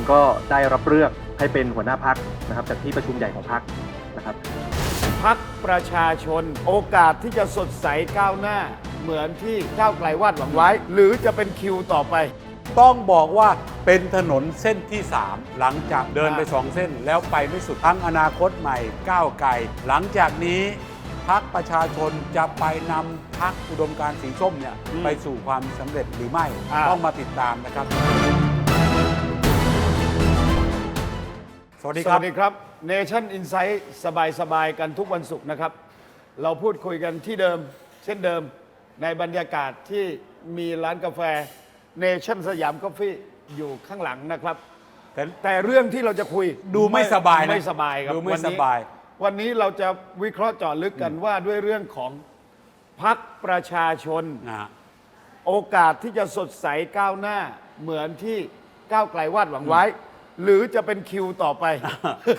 องก็ได้รับเลือกให้เป็นหัวหน้าพักนะครับจากที่ประชุมใหญ่ของพักนะครับพักประชาชนโอกาสที่จะสดใสก้าวหน้า เหมือนที่ก้าวไกลวาดหวังไว้ หรือจะเป็นคิวต่อไป ต้องบอกว่าเป็นถนนเส้นที่ 3 หลังจากเดินไปอ่า2เส้น แล้วไปไม่สุดทั้งอนาคตใหม่ก้าวไกลหลังจากนี้พักประชาชนจะไปนำพักอุดมการณ์สีส้มเนี่ยไปสู่ความสำเร็จหรือไม่ ต้องมาติดตามนะครับ สวัสดีสครับวัสดีครับ Nation Insight สบายสบายๆ กันทุกวันศุกร์นะครับ เราพูดคุยกันที่เดิม เช่นเดิมในบรรยากาศที่มีร้านกาแฟ Nation สยามกาแฟอยู่ข้างหลังนะครับ แต่ แต่เรื่องที่เราจะคุยดูไม่สบายนะไม่สบายครับดูไม่วันนี้สบาย วันนี้เราจะวิเคราะห์เจาะลึกกันว่าด้วยเรื่องของพักประชาชน นะฮะ โอกาสที่จะสดใสก้าวหน้าเหมือนที่ก้าวไกลวาดหวังไว้ หรือจะเป็นคิวต่อไป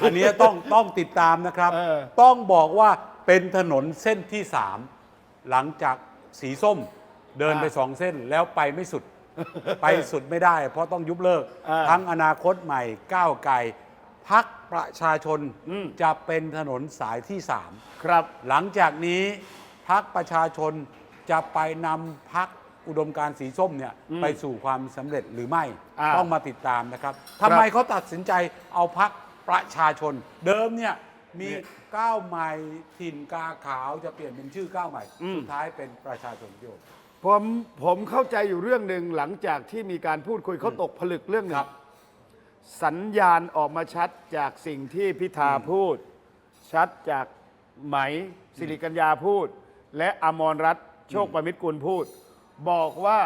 อันนี้ต้องต้องติดตามนะครับ เออ ต้องบอกว่าเป็นถนนเส้นที่3หลังจากสีส้มเดินไปสองเส้นแล้วไปไม่สุด ไปสุดไม่ได้ เพราะต้องยุบเลิก อ่าทั้งอนาคตใหม่ก้าวไกลพักประชาชนอืม จะเป็นถนนสายที่ครับ3หลังจากนี้พักประชาชนจะไปนำพัก อุดมการณ์สีส้มเนี่ยไปสู่ความสำเร็จหรือไม่อ่าต้องมาติดตามนะครับทำไมเขาตัดสินใจเอาพักประชาชน เดิมเนี่ยมีก้าวใหม่ถิ่นกาขาวจะเปลี่ยนเป็นชื่อก้าวใหม่สุดท้ายเป็นประชาชนโยกผมผมเข้าใจอยู่เรื่องหนึ่งหลังจากที่มีการพูดคุยเขาตกผลึกเรื่องหนึ่ครังบ สัญญาณออกมาชัดจากสิ่งที่พิธาพูด ชัดจากไหมสิริกัญญาพูด และอมรรัตน์โชคประมิตรกุลพูด บอกว่า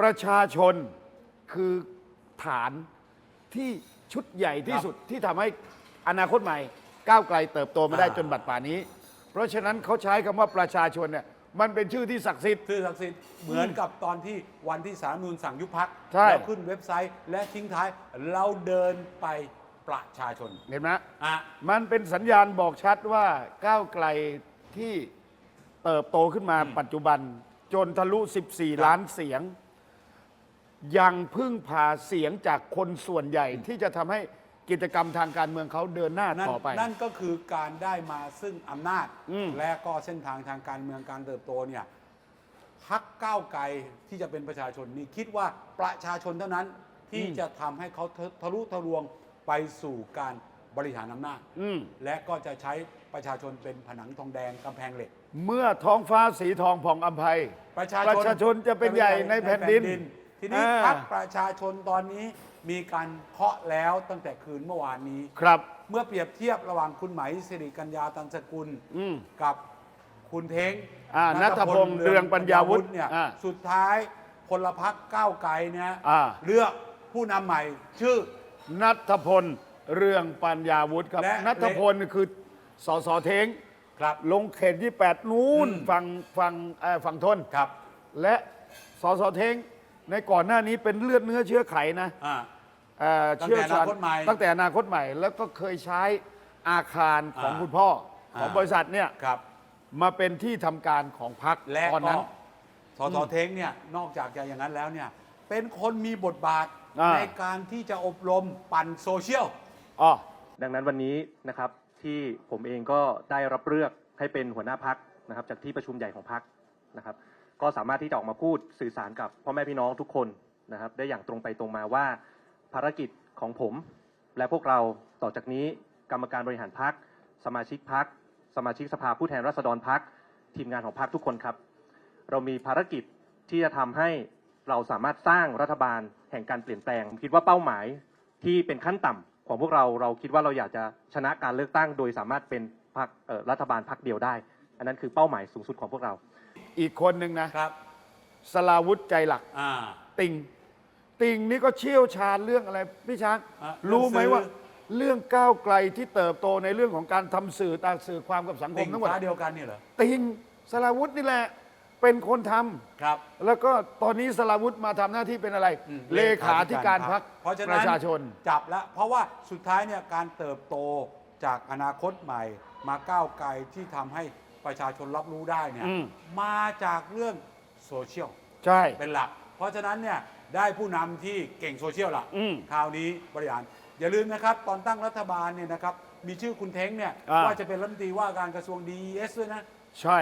ประชาชนคือฐานที่ชุดใหญ่ที่สุดที่ทำให้อนาคตใหม่ ก้าวไกลเติบโตมาได้อ่าจนบัดป่านนี้ เพราะฉะนั้นเขาใช้คำว่าประชาชนเนี่ยมันเป็นชื่อที่ศักดิ์สิทธิ์ชื่อศักดิ์สิทธิ์เหมือนกับตอนที่วันที่สารรัฐธรรมนูนสั่งยุบพักใช่ แล้วขึ้นเว็บไซต์ และทิ้งท้ายเราเดินไปประชาชนเห็นไหม อะ มันเป็นสัญญาณบอกชัดว่าก้าวไกลที่เติบโตขึ้นมาปัจจุบัน จนทะลุ 14 ล้านเสียง ยังพึ่งพาเสียงจากคนส่วนใหญ่ที่จะทำให้กิจกรรมทางการเมืองเขาเดินหน้านั่นต่อไป นั่นก็คือการได้มาซึ่งอำนาจ อืม และก็เส้นทางทางการเมืองการเติบโตเนี่ยพักก้าวไกลที่จะเป็นประชาชนนี่คิดว่าประชาชนเท่านั้นที่จะทำให้เขาทะทะลุทะลวงไปสู่การ บริหารอำนาจอืม และก็จะใช้ประชาชนเป็นผนังทองแดงกำแพงเหล็ก เมื่อท้องฟ้าสีทองผ่องอัมภัยประชาชนประชาชนจะเป็นใหญ่ในแผ่นดินทีนี้อ่า พรรคประชาชนตอนนี้มีการเคาะแล้วตั้งแต่คืนเมื่อวานนี้ ครับ เมื่อเปรียบเทียบระหว่างคุณไหมสิริกัญญาตันสกุลอืม กับคุณเท้งอ่านัทพงษ์เรืองปัญญาวุฒิเนี่ยอ่าสุดท้ายพลพรรคก้าวไกลเนี่ยอ่า เลือกผู้นำใหม่ชื่อ นัทพล เรืองปัญญาวุฒิครับและ นัทพลคือสสเทงครับลงเขตที่8นู้นอืมฝั่งฝั่งเอ่อฝั่งทน ครับและสสเทงในก่อนหน้านี้เป็นเลือดเนื้อเชื้อไขนะอ่า เอ่อตั้งเชื้อแต่ชาอนาคตใหม่ตั้งแต่อนาคตใหม่ แล้วก็เคยใช้อาคารของอ่าคุณพ่อของอ่า บริษัทเนี่ยครับ มาเป็นที่ทำการของพรรคและตอนก็นั้น สสเท้งเนี่ยนอกจากจะอย่างนั้นแล้วเนี่ยเป็นคนมีบทบาทอ่า ในการที่จะอบรมปั่นโซเชียล อ๋อ ดังนั้นวันนี้นะครับที่ผมเองก็ได้รับเลือกให้เป็นหัวหน้าพักนะครับ จากที่ประชุมใหญ่ของพักนะครับ ก็สามารถที่จะออกมาพูดสื่อสารกับพ่อแม่พี่น้องทุกคนนะครับ ได้อย่างตรงไปตรงมาว่า ภารกิจของผมและพวกเราต่อจากนี้กรรมการบริหารพัก สมาชิกพัก สมาชิกสภาผู้แทนราษฎรพักทีมงานของพักทุกคนครับ เรามีภารกิจที่จะทำให้เราสามารถสร้างรัฐบาลแห่งการเปลี่ยนแปลงผมคิดว่าเป้าหมายที่เป็นขั้นต่ำ ของพวกเราเราคิดว่าเราอยากจะชนะการเลือกตั้ง โดยสามารถเป็นพรรคเอ่อรัฐบาลพรรคเดียวได้ อันนั้นคือเป้าหมายสูงสุดของพวกเรา อีกคนหนึ่งนะครับสลาวุธใจหลัก อ่า ติง ติงนี่ก็เชี่ยวชาญเรื่องอะไร พี่ช้างอะรู้ไหมเรื่องสื่อ ว่า เรื่องก้าวไกลที่เติบโตในเรื่องของการทำสื่อตางสื่อความกับสังคติ่มงทั้งหมด ฟ้าเดียวกันเนี่ยเหรอ ติงสลาวุธนี่แหละ เป็นคนทำครับ แล้วก็ตอนนี้สลาวุธมาทำหน้าที่เป็นอะไร อืมเลขาธิการพักเพราะฉะปนั้นระชาชน จับแล้วเพราะว่าสุดท้ายเนี่ยการเติบโตจากอนาคตใหม่ มาก้าวไกลที่ทำให้ประชาชนรับรู้ได้เนี่ยอืม มาจากเรื่องโซเชียลใช่ เป็นหลัก เพราะฉะนั้นเนี่ยได้ผู้นำที่เก่งโซเชียลล่ะอืมคราวนี้บริหาร อย่าลืมนะครับ ตอนตั้งรัฐบาลเนี่ยนะครับมีชื่อคุณเท้งเนี่ยอ่า ว่าจะเป็นรัฐมนตรีว่าการกระทรวง DES ด้วยนะ ใช่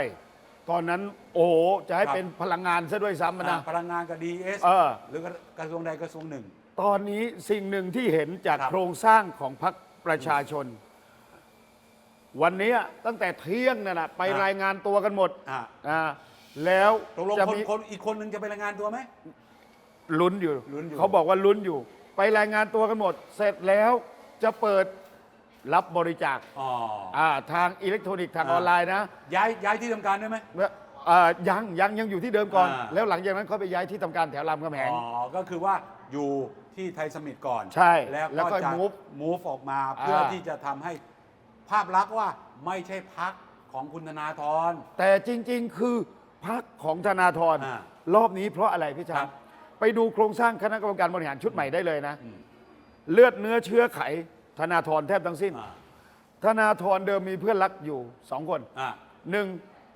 ตอนนั้นโอ้โหจะให้ครับ เป็นพลังงานซะด้วยซ้ำนะอ่าพลังงานกับ DES เออ หรือกระทรวงใดกระทรวงหนึ่ง ตอนนี้สิ่งหนึ่งที่เห็นจากครับ โครงสร้างของพรรคประชาชน วันนี้ตั้งแต่เที่ยงนั่นนะไปรายงานตัวกันหมดอ่าอ่าแล้วตกลงจะคนมีคนอีกคนหนึ่งจะไปรายงานตัวไหม ลุ้นอยู่ลุ้นอยู่ เขาบอกว่าลุ้นอยู่ ไปรายงานตัวกันหมด เสร็จแล้วจะเปิด รับบริจาคอ๋ออ่าทางอิเล็กทรอนิกส์ทางอ่าออนไลน์นะย้ายย้ายที่ทำการได้ไหมอ่ายังยังยังอยู่ที่เดิมก่อน อ่า แล้วหลังจากนั้นเขาไปย้ายที่ทำการแถวรามคำแหง อ๋อ ก็คือว่าอยู่ที่ไทยสมิตก่อนใช่แล้วแล้วก็ก็จะ move move ออกมาเพื่ออา ที่จะทำให้ภาพลักษณ์ว่าไม่ใช่พักของคุณธนาธร แต่จริง ๆ คือพักของธนาธรอ่ารอบนี้เพราะอะไรพี่ชาครัญบไปดูโครงสร้างคณะกรรมการบริหารชุดใหม่ได้เลยนะ อืม เลือดเนื้อเชื้อไข ธนาธรแทบทั้งสิ้น อ่าธนาธรเดิมมีเพื่อนรักอยู่สองคนอ่า หนึ่ง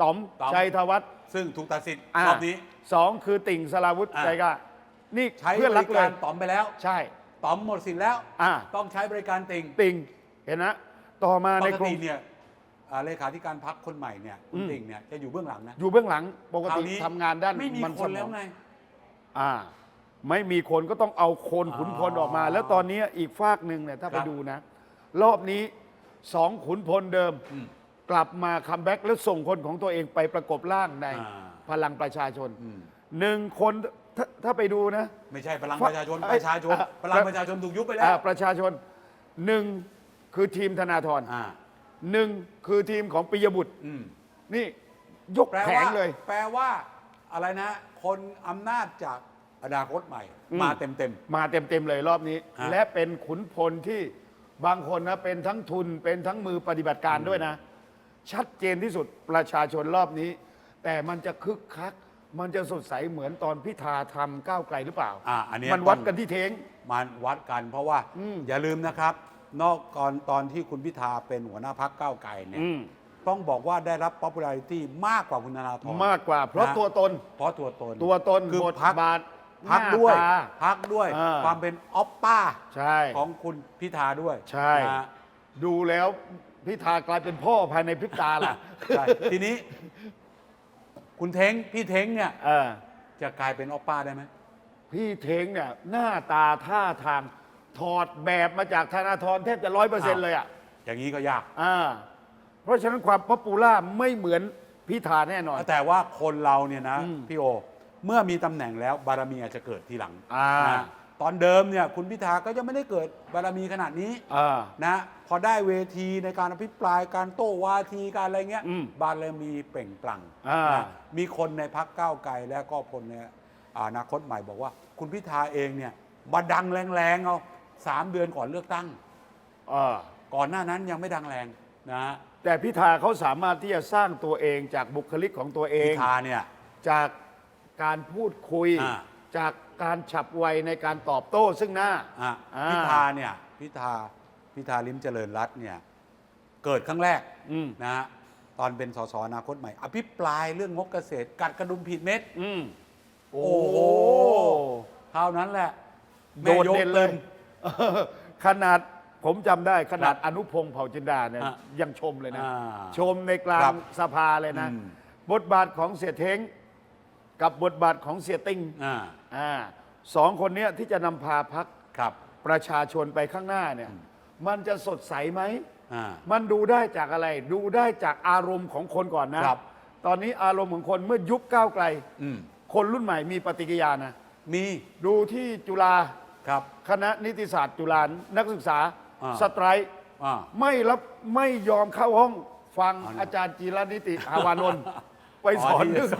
ต๋อมต๋อม ชัยธวัฒน์ซึ่งถูกตัดสิทธิ์ารอบนี้ สองคือติ่งสลาวุธอ่า ใจกล้านี่ใช้เพื่อนบรักริเลการยต๋อมไปแล้วใช่ ต๋อมหมดสิทธิ์แล้ว อ่า ต้องใช้บริการติ่งติ่งเห็นนะต่อมาปในกโครงติเนี่ยอ่าเลขาธิการพักคนใหม่เนี่ยคุณอืม ติ่งเนี่ยจะอยู่เบื้องหลังนะอยู่เบื้องหลังปกคราวตินี้ทำงานด้านไม่มีมันคสนมแล้อวงไง อ่า ไม่มีคนก็ต้องเอาคนขุนพลออกมาอ๋อแล้วตอนนี้อีกฝากหนึ่งเนี่ยถ้าคไปรับดูนะ รอบนี้สองขุนพลเดิมอืมกลับมาคัมแบ็กแล้วส่งคนของตัวเองไปประกบร่างในอ่าพลังประชาชนอืมหนึ่งคนถ้าถ้าไปดูนะ ไม่ใช่พลัง fa- ประชาชนเอ้ปยระชาชนอะพลังประชาชนถูกยุบไปแล้อ่าวประชาชนหนึ่งคือทีมธนาธรอ่าหนึ่งคือทีมของปิยบุตรอืมนี่ยกแปลแผว่างเลย แปลว่าอะไรนะ คนอำนาจจาก อนาคตใหม่อืมมาเต็มเต็ม มาเต็มๆเลยรอบนี้ ฮะ และเป็นขุนพลที่บางคนนะเป็นทั้งทุนเป็นทั้งมือปฏิบัติการด้วยนะ ชัดเจนที่สุดประชาชนรอบนี้ แต่มันจะคึกคัก มันจะสดใสเหมือนตอนพิธาทำก้าวไกลหรือเปล่าอ่าอันเนี้ยมันวัดต้อง กันที่เทงมันวัดกันเพราะว่าอืม อย่าลืมนะครับ นอกก่อนตอนที่คุณพิธาเป็นหัวหน้าพักก้าวไกลเนี่ยอืมต้องบอกว่าได้รับ popularity มากกว่าคุณธนาธรมากกว่า เพราะนะตัวตน เพราะตัวตนตัวตนคือบทพักบาท พักหน้าด้วยตาพักด้วยอ่าความเป็นออปป้าใช่ ของคุณพิธาด้วยใช่ นะฮะดูแล้วพิธากลายเป็นพ่อภายในพริบตาล่ะใช่ทีนี้ คุณเท้งพี่เท้งเนี่ย เออจะกลายเป็นออปป้าได้ไหมพี่เทงเนี่ยหน้าตาท่าทางถอดแบบมาจากธนาธรแทบจะร้อยเปอร์เซ็นต์เลยอะอย่างนี้ก็ยาก อ่าเพราะฉะนั้นความป๊อปปูล่าไม่เหมือนพิธาแน่นอน แต่ว่าคนเราเนี่ยนะ อืมพี่โอ เมื่อมีตำแหน่งแล้วบารมีอาจจะเกิดทีหลังอ่า นะตอนเดิมเนี่ยคุณพิธาก็ยังไม่ได้เกิดบารมีขนาดนี้อ่านะพอได้เวทีในการอภิปรายการโต้วาทีการอะไรเงี้ยอืมบารมีเปล่งปลั่งอ่านนะมีคนในพักก้าวไกลและก็คนในอนาคตใหม่บอกว่า คุณพิธาเองเนี่ยมาดังแรงๆเอาสามเดือนก่อนเลือกตั้งอ่าก่อนหน้านั้นยังไม่ดังแรงนะแต่พิธาเขาสามารถที่จะสร้างตัวเองจากบุคลิกของตัวเอพิง ธาเนี่ย จาก การพูดคุย อ่า จากการฉับไวในการตอบโต้ซึ่งหน้า อะอ่า พิธาเนี่ยพิธาพิธาลิมเจริญรัตน์เนี่ยเกิดครั้งแรกอืมนะฮะตอนเป็นสสอนาคตใหม่ อภิปรายเรื่องงบเกษตร กัดกระดุมผิดเม็ด อืมโอ้โห เท่านั้นแหละโดดเด่นเลยแม่ยกเออขนาดผมจำได้ขนาดอนุพงศ์เผ่าจินดาเนี่ยอะยังชมเลยนะ อ่าชมในกลาครังบสภาเลยนะ อืม บทบาทของเสียเท้ง กับบทบาทของเสียติงอ่าอ่าสองคนเนี้ยที่จะนำพาพักครับประชาชนไปข้างหน้าเนี่ยมันจะสดใสไหม อ่า มันดูได้จากอะไร ดูได้จากอารมณ์ของคนก่อนนะ ครับ ตอนนี้อารมณ์ของคนเมื่อยุคก้าวไกล อืมคนรุ่นใหม่มีปฏิกิริยานะ มีดูที่จุฬาครับ คณะนิติศาสตร์จุฬานักศึกษาอ่า สไตรค์อ่า ไม่รับไม่ยอมเข้าห้องฟังอ๋อนะอาจารย์จีรนิติ หาวานนท์ไปสอนที่เรื่อง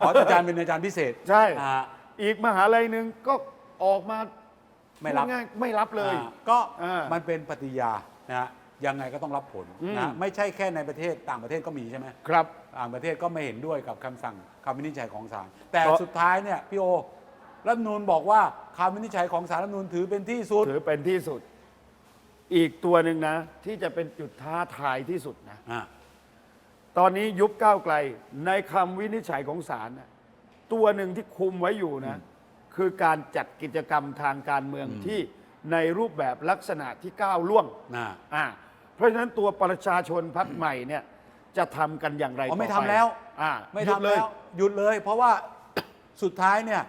อ๋ออาจารย์เป็นอาจารย์พิเศษใช่ อ่า อีกมหาลัยหนึ่งก็ออกมาไม่รับ พูดง่ายๆไม่รับเลย อ่าก็อ่ามัมันเป็นปฏิยานะฮะยังไงก็ต้องรับผลอืม นะไม่ใช่แค่ในประเทศต่างประเทศก็มีใช่ไหมครับ ต่างประเทศก็ไม่เห็นด้วยกับคำสั่งคำวินิจฉัยของศาลแต่เพราะ สุดท้ายเนี่ยพี่โอรัฐธรรมนูนบอกว่าคำวินิจฉัยของศาลรัฐธรรมนูนถือเป็นที่สุดถือเป็นที่สุด อีกตัวหนึ่งนะ ที่จะเป็นจุดท้าทายที่สุดนะ อะ ตอนนี้ยุบก้าวไกลในคำวินิจฉัยของศาลนะตัวหนึ่งที่คุมไว้อยู่นะ คือการจัดกิจกรรมทางการเมืองที่ในรูปแบบลักษณะที่ก้าวล่วงนะอ่าเพราะฉะนั้นตัวประชาชนพักใหม่เนี่ยจะทำกันอย่างไรอ๋อไม่ต่อทำปแล้วอ่าไม่หยุดทำเลยแล้วหยุดเลย เพราะว่า สุดท้ายเนี่ย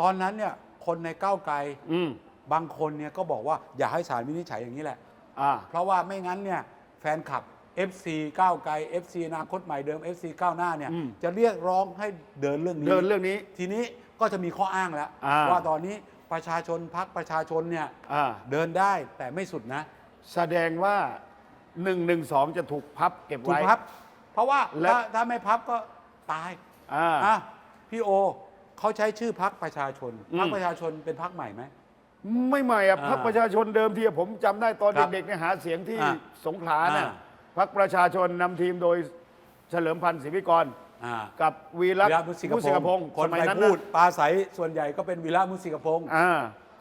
ตอนนั้นเนี่ยคนในก้าวไกลอืมบางคนเนี่ยก็บอกว่าอย่าให้ศาลวินิจฉัยอย่างนี้แหละ อ่า เพราะว่าไม่งั้นเนี่ยแฟนคลับ FC ก้าวไกล FC อนาคตใหม่เดิม FC ก้าวหน้าเนี่ยอืม จะเรียกร้องให้เดินเรื่องนี้ เดินเรื่องนี้ ทีนี้ก็จะมีข้ออ้างแล้ว อ่า ว่าตอนนี้ประชาชนพักประชาชนเนี่ยอ่าเดินได้แต่ไม่สุดนะแสดงว่า1นึจะถูกพับเก็บถูกไว้ พับ เพราะว่าและ ถ้าถ้าไม่พับก็ตายอ่า อะพี่โอเขาใช้ชื่อพักประชาชนอืม พักประชาชนเป็นพักใหม่ไหม ไม่ใหม่อะอ่าพักประชาชนเดิมทีผมจำได้ตอนครับเด็กๆเนี่ยหาเสียงที่อ่าสงขลาน่ะอ่า พักประชาชนนำทีมโดยเฉลิมพันธ์ศรีวิกร อ่ากับวีระวิระมุสิกมุสิกพพงงศ์ศ์คนสมัยไปนั้นพูนะดปลาใสส่วนใหญ่ก็เป็นวิระมุสิกพงศ์ อ่า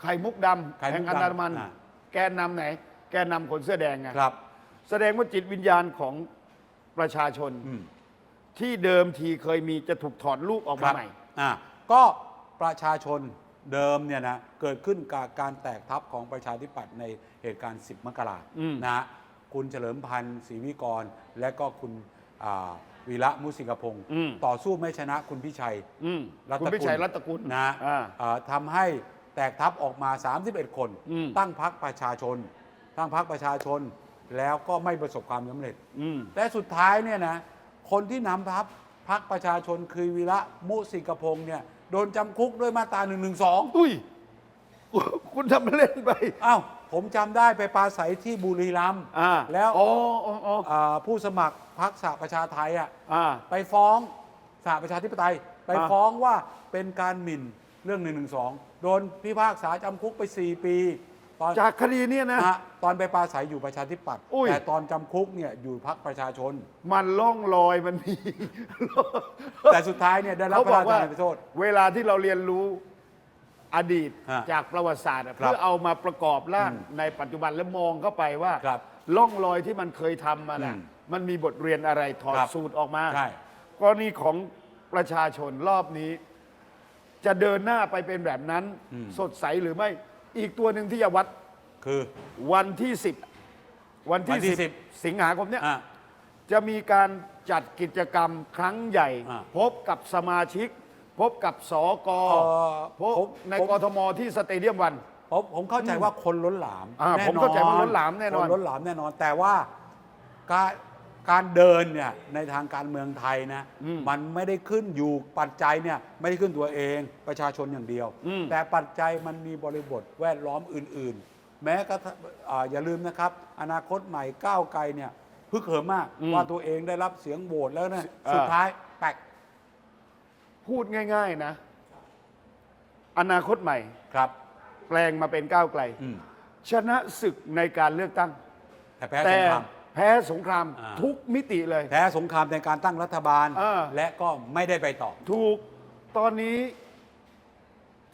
ไข่มุกดไข่ำมุแห่กงดำอันดามัน อ่า แกนนำไหน แกนนำคนเสื้อแดงไงครับ แสดงว่าจิตวิญญาณของประชาชน อืม ที่เดิมทีเคยมีจะถูกถอดลูกออกคมารับใหม่ อ่าก็ประชาชนเดิมเนี่ยนะเกิดขึ้นกับการแตกทัพของประชาธิปัตย์ในเหตุการณ์ 10 มกราอืมนะฮะ คุณเฉลิมพันธ์ศรีวิกร และก็คุณอ่าวีระมุสิกพงศ์อืม ต่อสู้ไม่ชนะคุณพิชัย อืมรัตคุณพิชัยรัตกุลนะอ่าอ่าทำให้แตกทัพออกมา 31 คน อืม ตั้งพักประชาชน ตั้งพักประชาชนแล้วก็ไม่ประสบความสำเร็จ อืมและสุดท้ายเนี่ยนะคนที่นำทัพพักประชาชนคือวีระมุสิกพงศ์เนี่ยโดนจำคุกด้วยมาตรา1นึอุ้ย คุณทำเล่นไป อ้าว ผมจำได้ไปปราศัยที่บุรีรัมย์อ่าแล้วอ๋ออ๋ออ๋ออ่าผู้สมัครพักสหประชาไทยอะอ่า ไปฟ้องสหประชาธิปไตย ไปอ่า ฟ้องว่าเป็นการหมิ่นเรื่อง1นึโดนพิพากษาจำคุกไป 4 ปีตอน จากคดีเนี้นะอะตอนไปปราศัยอยู่ประชาธิปัตย์อุ้ย แต่ตอนจำคุกเนี่ยอยู่พักประชาชน มันล่องลอยมันมีแต่สุดท้ายเนี่ยได้รับเขาพระบอกราชว่าทานอภัยโทษ เวลาที่เราเรียนรู้ อดีตฮะจากประวัติศาสตร์อะครับเพื่อเอามาประกอบร่างอืมในปัจจุบันแล้วมองเข้าไปว่าครับล่องรอยที่มันเคยทำมาน่ะอืมมันมีบทเรียนอะไรถอดครับสูตรออกมาใช่ กรณีของประชาชนรอบนี้ จะเดินหน้าไปเป็นแบบนั้นอืมสดใสหรือไม่ อีกตัวหนึ่งที่จะวัดคือ วันที่สิบวันที่วันที่สิบสิงหาคมเนี้ยอะ จะมีการจัดกิจกรรมครั้งใหญ่ อ่าพบกับสมาชิก พบกับสอกอเอ่อพบผมในผม กทมที่สเตเดียมวัน ผมผมเข้าใจว่าคนล้นหลามอ่าแน่ผมเข้าใจว่าล้นหลามแน่นอน คล้นหลามแน่นอน แต่ว่าการการเดินเนี่ยในทางการเมืองไทยนะมันไม่ได้ขึ้นอยู่ปัจจัยเนี่ยไม่ได้ขึ้นตัวเองประชาชนอย่างเดียวอืมแต่ปัจจัยมันมีบริบทแวดล้อมอื่น ๆ แม้กระทั่งอ่าอย่าลืมนะครับ อนาคตใหม่ก้าวไกลเนี่ยพึกเหิมมากว่าตัวเองได้รับเสียงโหวตแล้วนะสุดท้ายแตก พูดง่าย ๆนะ อนาคตใหม่ ครับแปลงมาเป็นก้าวไกล อืมชนะศึกในการเลือกตั้ง แต่แพ้สแต่งคราม แพ้สงครามอ่า ทุกมิติเลย แพ้สงครามในการตั้งรัฐบาล เออ และก็ไม่ได้ไปต่อ ถูกตอนนี้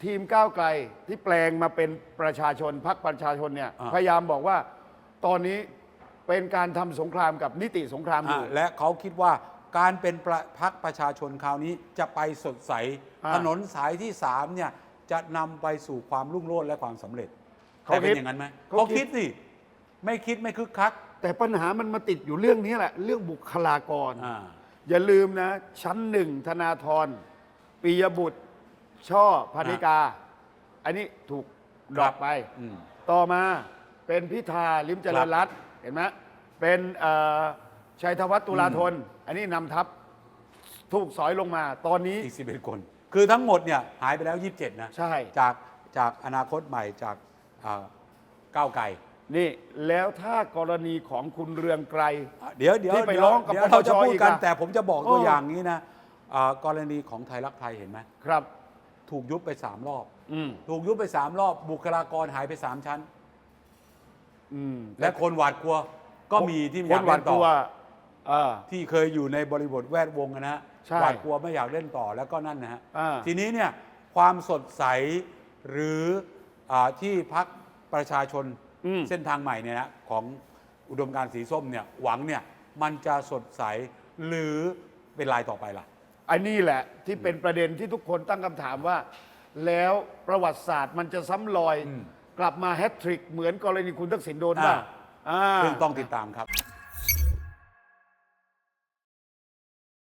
ทีมก้าวไกลที่แปลงมาเป็นประชาชนพรรคประชาชนเนี่ยอ่า พยายามบอกว่าตอนนี้เป็นการทำสงครามกับนิติสงครามอยู่อะและเขาคิดว่า การเป็นประพักประชาชนคราวนี้จะไปสดใส อ่า ถนนสายที่สามเนี่ย จะนำไปสู่ความรุ่งโรจน์และความสำเร็จเขาแต่เป็คินดอย่างนั้นไหมเขาเขาคิคิดดสิไม่คิดไม่คึกคักแต่ปัญหามันมาติดอยู่เรื่องนี้แหละ เรื่องบุคลากร อ่า อย่าลืมนะ ชั้นหนึ่งธนาธรปียบุตร ช่อพานิกา อันนี้ถูกดรอปไป อืมต่อมาเป็นพิธาลิมเจริญรัตน์เห็นไหมเป็นเอ่อ ชัยธวัฒน์ตุลาธน อันนี้นำทัพถูกสอยลงมา ตอนนี้อีกสิบเอ็ดคน คือทั้งหมดเนี่ยหายไปแล้ว 27 นะ ใช่ จากจากอนาคตใหม่จากอ่าก้าวไกลนี่แล้วถ้ากรณีของคุณเรืองไกร อะเดี๋ยวเดี๋ยวที่ไปเดี๋ยวร้องกับเดี๋ยวเราจะปปชพูดกันอีกอะแต่ผมจะบอกตัวโอ้อย่างนี้นะอ่ากรณีของไทยรักไทยเห็นไหมครับ ถูกยุบไปสามรอบ อืมถูกยุบไปสามรอบ บุคลากรหายไปสามชั้น อืมและคนหวาดกลัวก็มีที่คอยานกหวาเล่ดนกต่ลัอว เออ ที่เคยอยู่ในบริบทแวดวงอะนะฮะใช่ หวาดกลัวไม่อยากเล่นต่อแล้วก็นั่นนะฮะ อ่า ทีนี้เนี่ยความสดใสหรืออาที่พักประชาชนอืม เส้นทางใหม่เนี่ยนะของอุดมการณ์สีส้มเนี่ยหวังเนี่ยมันจะสดใสหรือเป็นลายต่อไปล่ะ อันนี้แหละที่เป็นประเด็นที่ทุกคนตั้งคำถามว่า แล้วประวัติศาสตร์มันจะซ้ำรอย อืม กลับมาแฮตทริกเหมือนกรณีคุณทักษิณโดนบ้างอ่าอ่าซึ่งต้องติดตามครับ